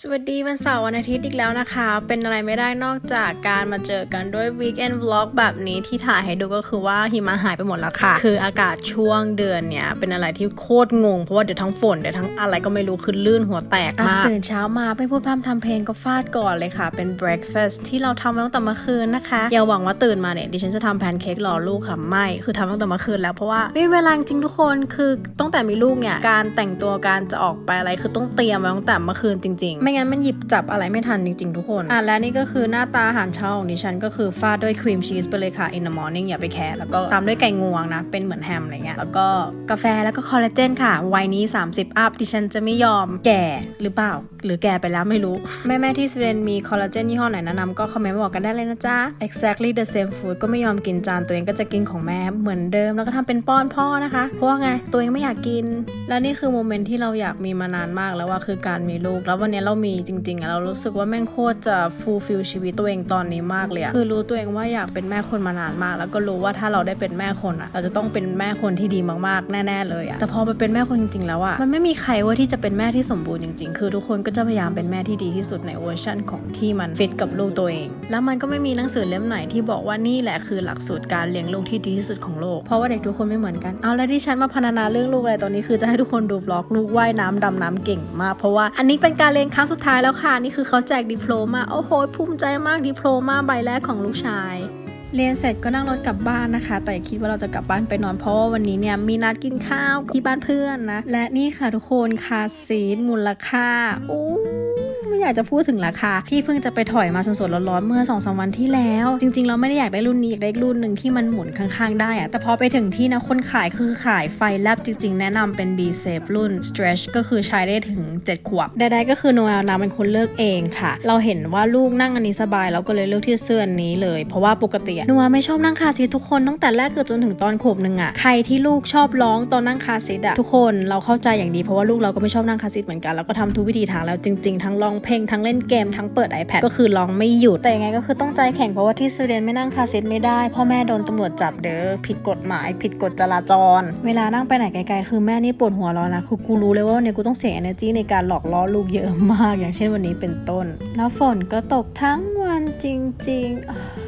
สวัสดีวันเสาร์วันอาทิตย์อีกแล้วนะคะ เป็นอะไรไม่ได้นอกจากการมาเจอกันด้วย Weekend Vlog แบบนี้ที่ถ่ายให้ดูก็คือว่าหิมะหายไปหมดแล้วค่ะ คืออากาศช่วงเดือนเนี้ยเป็นอะไรที่โคตรงง เพราะว่าเดี๋ยวทั้งฝนเดี๋ยวทั้งอะไรก็ไม่รู้คือลื่นหัวแตกมากตื่นเช้ามาไม่พูดพร่ำทำเพลงก็ฟาดก่อนเลยค่ะ เป็น breakfast ที่เราทำมาตั้งแต่เมื่อคืนนะคะ อย่าหวังว่าตื่นมาเนี่ยดิฉันจะทำแพนเค้กรอลูกค่ะไม่คือทำตั้งแต่เมื่อคืนแล้วเพราะว่าไม่มีเวลาจริงทุกคนคือตั้งแต่มีลูกเนี่ยการแต่งตัวการจะออกไปอะไรคือต้องเตรียมไว้ตั้งแต่เมื่อคืนจริง ๆไม่งั้นมันหยิบจับอะไรไม่ทันจริงๆทุกคนอะและนี่ก็คือหน้าตาอาหารเช้าของดิฉันก็คือฟาดด้วยครีมชีสไปเลยค่ะ in the morning อย่าไปแคร์แล้วก็ตามด้วยไก่งวงนะ เป็นเหมือนแฮมอะไรเงี้ยแล้วก็กาแฟแล้วก็คอลลาเจนค่ะ วัยนี้ 30 อัพดิฉันจะไม่ยอมแก่หรือเปล่า หรือแก่ไปแล้วไม่รู้ แม่ๆที่สวีเดนมีคอลลาเจนยี่ห้อไหนแนะนำก็คอมเมนต์มาบอกกันได้เลยนะจ๊ะ exactly the same food ก็ไม่ยอมกินจานตัวเองก็จะกินของแม่เหมือนเดิมแล้วก็ทำเป็นป้อนพ่อนะคะ เพราะว่าไงตัวเองไม่อยากกิน แล้วนี่คือโมเมนต์ที่เราอยากมีมานานมากแล้วว่าคือการมีลูก แล้ววันนี้เรามีจริงๆอะเรารู้สึกว่าแม่งโคตรจะฟูลฟิลชีวิตตัวเองตอนนี้มากเลยอะคือรู้ตัวเองว่าอยากเป็นแม่คนมานานมาก แล้วก็รู้ว่าถ้าเราได้เป็นแม่คนอะเราจะต้องเป็นแม่คนที่ดีมากๆแน่ๆเลยอะแต่พอไปเป็นแม่คนจริงๆแล้วอะมันไม่มีใครว่าที่จะเป็นแม่ที่สมบูรณ์จริงๆ คือทุกคนก็จะพยายามเป็นแม่ที่ดีที่สุดในเวอร์ชันของที่มันฟิตกับลูกตัวเอง แล้วมันก็ไม่มีหนังสือเล่มไหนที่บอกว่านี่แหละคือหลักสูตรการเลี้ยงลูกที่ดีที่สุดของโลก เพราะว่าเด็กทุกคนไม่เหมือนกัน เอาแล้วที่ฉันมาพรรณนาเรื่องลูกอะไรตอนนี้คือจะให้ทุกคนดูบล็อกลูกว่ายน้ำดำน้ำเก่งมากเพราะว่าอันนี้เป็นการเรียนครั้งสุดท้ายแล้วค่ะ นี่คือเขาแจกดิโพลมา โอ้โห ภูมิใจมากดิโพลมาใบแรกของลูกชาย เรียนเสร็จก็นั่งรถกลับบ้านนะคะ แต่อย่าคิดว่าเราจะกลับบ้านไปนอนเพราะว่าวันนี้เนี่ยมีนัดกินข้าวที่บ้านเพื่อนนะ และนี่ค่ะทุกคนคาซีนมูลค่าโอ้ ไม่อยากจะพูดถึงราคา ที่เพิ่งจะไปถอยมาสดๆร้อนๆเมื่อ2อสวันที่แล้ว จริงๆ เราไม่ได้อยากได้รุ่นนี้อยากได้รุ่นหนึ่งที่มันหมุนข้างๆ ได้อะแต่พอไปถึงที่นะคนขายคือขายไฟแลบจริงๆ แนะนำเป็น B Safe รุ่น Stretch ก็คือใช้ได้ถึง 7 ขวบใดๆก็คือโนเอลนะเป็นคนเลือกเองค่ะ เราเห็นว่าลูกนั่งอันนี้สบายเราก็เลยเลือกที่เสื้ออันนี้เลย เพราะว่าปกติโนเอลไม่ชอบนั่งคาซีทุกคนตั้งแต่แรกเกิดจนถึงตอนขวบหนึ่งอะใครที่ลูกชอบร้องตอนนั่งคาซีทอะทุกคนเราเข้าใจอย่างดีเพราะว่าลูกเราก็ไม่ชอบนั่งคาซีเหมือนกันเราก็ทำทุกวิธีทางแล้วจริง ๆ ทั้งร้องเพลงทั้งเล่นเกมทั้งเปิด iPad ก็คือร้องไม่หยุด แต่ยังไงก็คือต้องใจแข็งเพราะว่าที่สวีเดนไม่นั่งคาร์ซีทไม่ได้ พ่อแม่โดนตำรวจจับเด้อผิดกฎหมายผิดกฎจราจร เวลานั่งไปไหนไกลๆคือแม่นี่ปวดหัวร้อนนะคือกูรู้เลยว่าวันนี้กูต้องเสีย energy ในการหลอกล้อลูกเยอะมาก อย่างเช่นวันนี้เป็นต้น แล้วฝนก็ตกทั้งวันจริง ๆ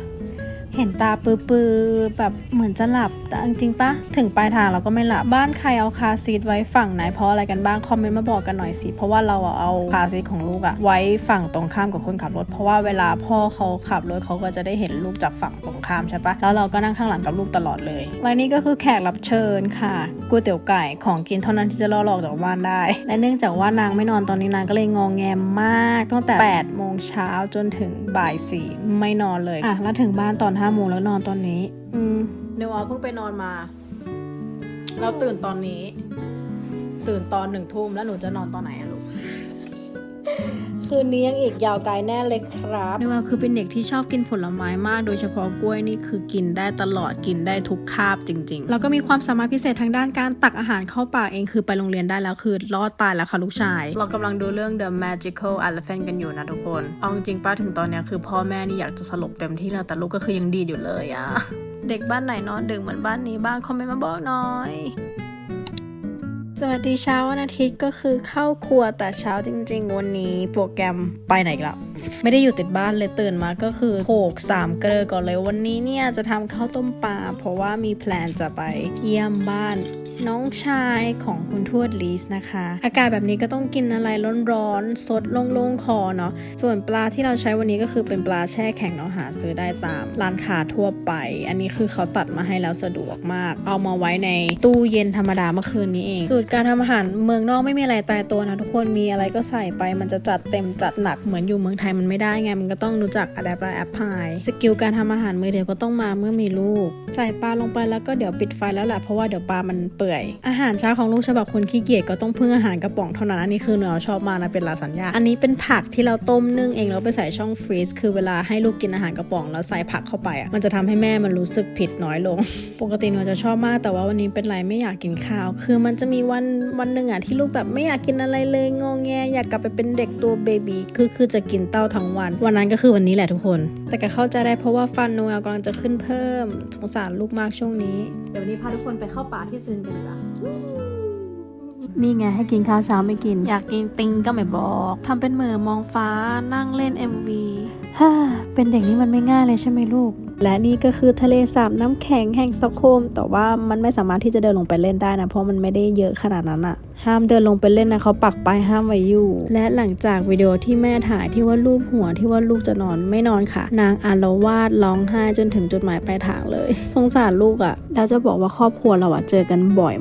เห็นตาปื้อๆแบบเหมือนจะหลับแต่จริงปะถึงปลายทางเราก็ไม่หลับบ้านใครเอาคาซีทไว้ฝั่งไหนเพราะอะไรกันบ้างคอมเมนต์มาบอกกันหน่อยสิเพราะว่าเราเอาคาซีทของลูกอะไว้ฝั่งตรงข้ามกับคนขับรถ เพราะว่าเวลาพ่อเขาขับรถเขาก็จะได้เห็นลูกจากฝั่งตรงข้ามใช่ปะแล้วเราก็นั่งข้างหลังกับลูกตลอดเลยและนี่ก็คือแขกรับเชิญค่ะก๋วยเตี๋ยวไก่ของกินเท่านั้นที่จะล่อหลอกจากบ้านได้ และเนื่องจากว่านางไม่นอนตอนนี้นางก็เลยงองแงมากตั้งแต่8โมงเช้าจนถึง บ่ายสี่ไม่นอนเลยอะแล้วถึงบ้านตอน5โมงแล้วนอนตอนนี้ อืมเดี๋ยวเพิ่งไปนอนมาเราตื่นตอนนี้ ตื่นตอนหนึ่งทุ่มแล้วหนูจะนอนตอนไหนอะลูก คืนนี้ยังอีกยาวไกลแน่เลยครับนิวาคือเป็นเด็กที่ชอบกินผลไม้มาก โดยเฉพาะกล้วยนี่คือกินได้ตลอดกินได้ทุกคาบจริงๆ แล้วก็มีความสามารถพิเศษทางด้านการตักอาหารเข้าปากเองคือไปโรงเรียนได้แล้วคือรอดตายแล้วค่ะลูกชาย เรากำลังดูเรื่อง The Magical Elephant กันอยู่นะทุกคน เอาจริงป้าถึงตอนเนี้ยคือพ่อแม่นี่อยากจะสลบเต็มที่แล้วแต่ลูกก็คือยังดีอยู่เลยอะเด็กบ้านไหนนอนดึกเหมือนบ้านนี้บ้างคอมเมนต์มาบอกหน่อย สวัสดีเช้าวันอาทิตย์ก็คือเข้าครัวแต่เช้าจริง ๆ วันนี้โปรแกรมไปไหนอีกแล้วไม่ได้อยู่ติดบ้านเลยตื่นมาก็คือโขกสามเกลือก่อนเลยวันนี้เนี่ยจะทำข้าวต้มปลาเพราะว่ามีแพลนจะไปเยี่ยมบ้านน้องชายของคุณทวดลีสนะคะ อากาศแบบนี้ก็ต้องกินอะไรร้อนๆสดโล่งๆคอเนาะส่วนปลาที่เราใช้วันนี้ก็คือเป็นปลาแช่แข็งเนาะหาซื้อได้ตามร้านค้าทั่วไป อันนี้คือเขาตัดมาให้แล้วสะดวกมาก เอามาไว้ในตู้เย็นธรรมดาเมื่อคืนนี้เอง สูตรการทำอาหารเมืองนอกไม่มีอะไรตายตัวนะทุกคนมีอะไรก็ใส่ไปมันจะจัดเต็มจัดหนักเหมือนอยู่เมืองไทยมันไม่ได้ไง มันก็ต้องรู้จักอะแดปและแอปพลายสกิลการทำอาหารมือเดียวก็ต้องมาเมื่อมีลูก ใส่ปลาลงไปแล้วก็เดี๋ยวปิดไฟแล้วแหละเพราะว่าเดี๋ยวปลามันเปื่อย อาหารเช้าของลูกฉบับคนขี้เกียจก็ต้องพึ่งอาหารกระป๋องเท่านั้นอันนี้คือหนูชอบมากนะเป็นลาสัญญาอันนี้เป็นผักที่เราต้มนึ่งเองแล้วไปใส่ช่องฟรีซคือเวลาให้ลูกกินอาหารกระป๋องแล้วใส่ผักเข้าไปอะมันจะทำให้แม่มันรู้สึกผิดน้อยลง ปกติหนูจะชอบมากแต่ว่าวันนี้เป็นไรไม่อยากกินข้าว คือมันจะมีวันวันหนึ่งอะที่ลูกแบบไม่อยากกินอะไรเลยงงแงอยากกลับไปเป็นเด็กตัวเบบีคือคือจะกินต้าทั้งวัน วันนั้นก็คือวันนี้แหละทุกคน แต่ก็เข้าใจได้เพราะว่าฟันโนเอลกำลังจะขึ้นเพิ่มสงสารลูกมากช่วงนี้ เดี๋ยววันนี้พาทุกคนไปเข้าป่าที่ซึนกันดีกว่านี่ไงให้กินข้าวเช้าไม่กิน อยากกินติงก็ไม่บอกทำเป็นเหม่อมองฟ้านั่งเล่น MV ฮ่าเป็นเด็กนี่มันไม่ง่ายเลยใช่ไหมลูกและนี่ก็คือทะเลสาบน้ำแข็งแห่งสตอกโฮล์มแต่ว่ามันไม่สามารถที่จะเดินลงไปเล่นได้นะเพราะมันไม่ได้เยอะขนาดนั้นอะห้ามเดินลงไปเล่นนะเขาปักป้ายห้ามไว้อยู่ และหลังจากวิดีโอที่แม่ถ่ายที่ว่ารูปหัวที่ว่าลูกจะนอนไม่นอนค่ะ นางอารวาสร้องไห้จนถึงจุดหมายปลายทางเลย สงสารลูกอะแล้วจะบอกว่าครอบครัวเราอะเจอกันบ่อย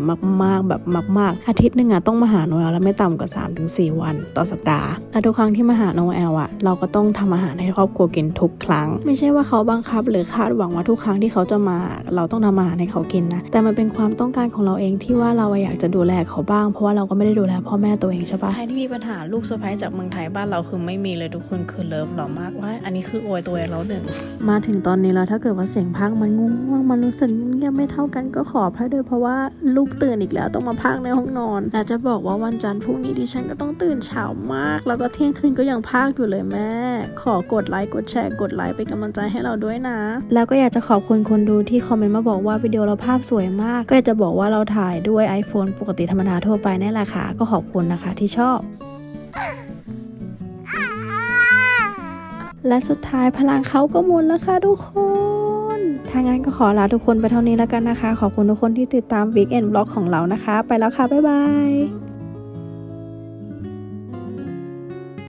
มากๆแบบมาก ๆ อาทิตย์หนึ่งอะต้องมาหาโนเอลแล้วไม่ต่ำกว่า 3-4 วัน ต่อสัปดาห์และทุกครั้งที่มาหาโนเอลอะเราก็ต้องทำอาหารให้ครอบครัวกินทุกครั้ง ไม่ใช่ว่าเขาบังคับหรือคาดหวังว่าทุกครั้งที่เขาจะมา เราต้องทำอาหารให้เขากินนะ แต่มันเป็นความต้องการของเราเองที่ว่าเราอะอยากจะดูแลเขาบ้าง เพราะว่าเราก็ไม่ได้ดูแลพ่อแม่ตัวเองใช่ปะใครที่มีปัญหาลูกเซอร์ไพรส์จากเมืองไทยบ้านเราคือไม่มีเลยทุกคนคือเลิฟเรามากว่า อันนี้คืออวยตัวเองแล้วหนึ่งมาถึงตอนนี้แล้วถ้าเกิดว่าเสียงพักมันง่วงๆมันรู้สึกเงียบไม่เท่ากันก็ขออภัยด้วยเพราะว่าลูกตื่นอีกแล้วต้องมาพักในห้องนอนแต่จะบอกว่าวันจันทร์พรุ่งนี้ดิฉันก็ต้องตื่นเช้ามาก แล้วก็เที่ยงคืนก็ยังพักอยู่เลยแม่ ขอกดไลค์กดแชร์กดไลค์เป็นกำลังใจให้เราด้วยนะแล้วก็อยากจะขอบคุณคนดูที่คอมเมนต์มาบอกว่าวิดีโอเราภาพสวยมาก ก็อยากจะบอกว่าเราถ่ายด้วย iPhone ปกติธรรมดาทั่วไปนี่แหละค่ะ ก็ขอบคุณนะคะที่ชอบและสุดท้ายพลังเขาก็หมุนแล้วค่ะทุกคนถ้างั้นก็ขอลาทุกคนไปเท่านี้แล้วกันนะคะ ขอบคุณทุกคนที่ติดตาม Weekend Vlog ของเรานะคะ ไปแล้วค่ะ บ๊ายบาย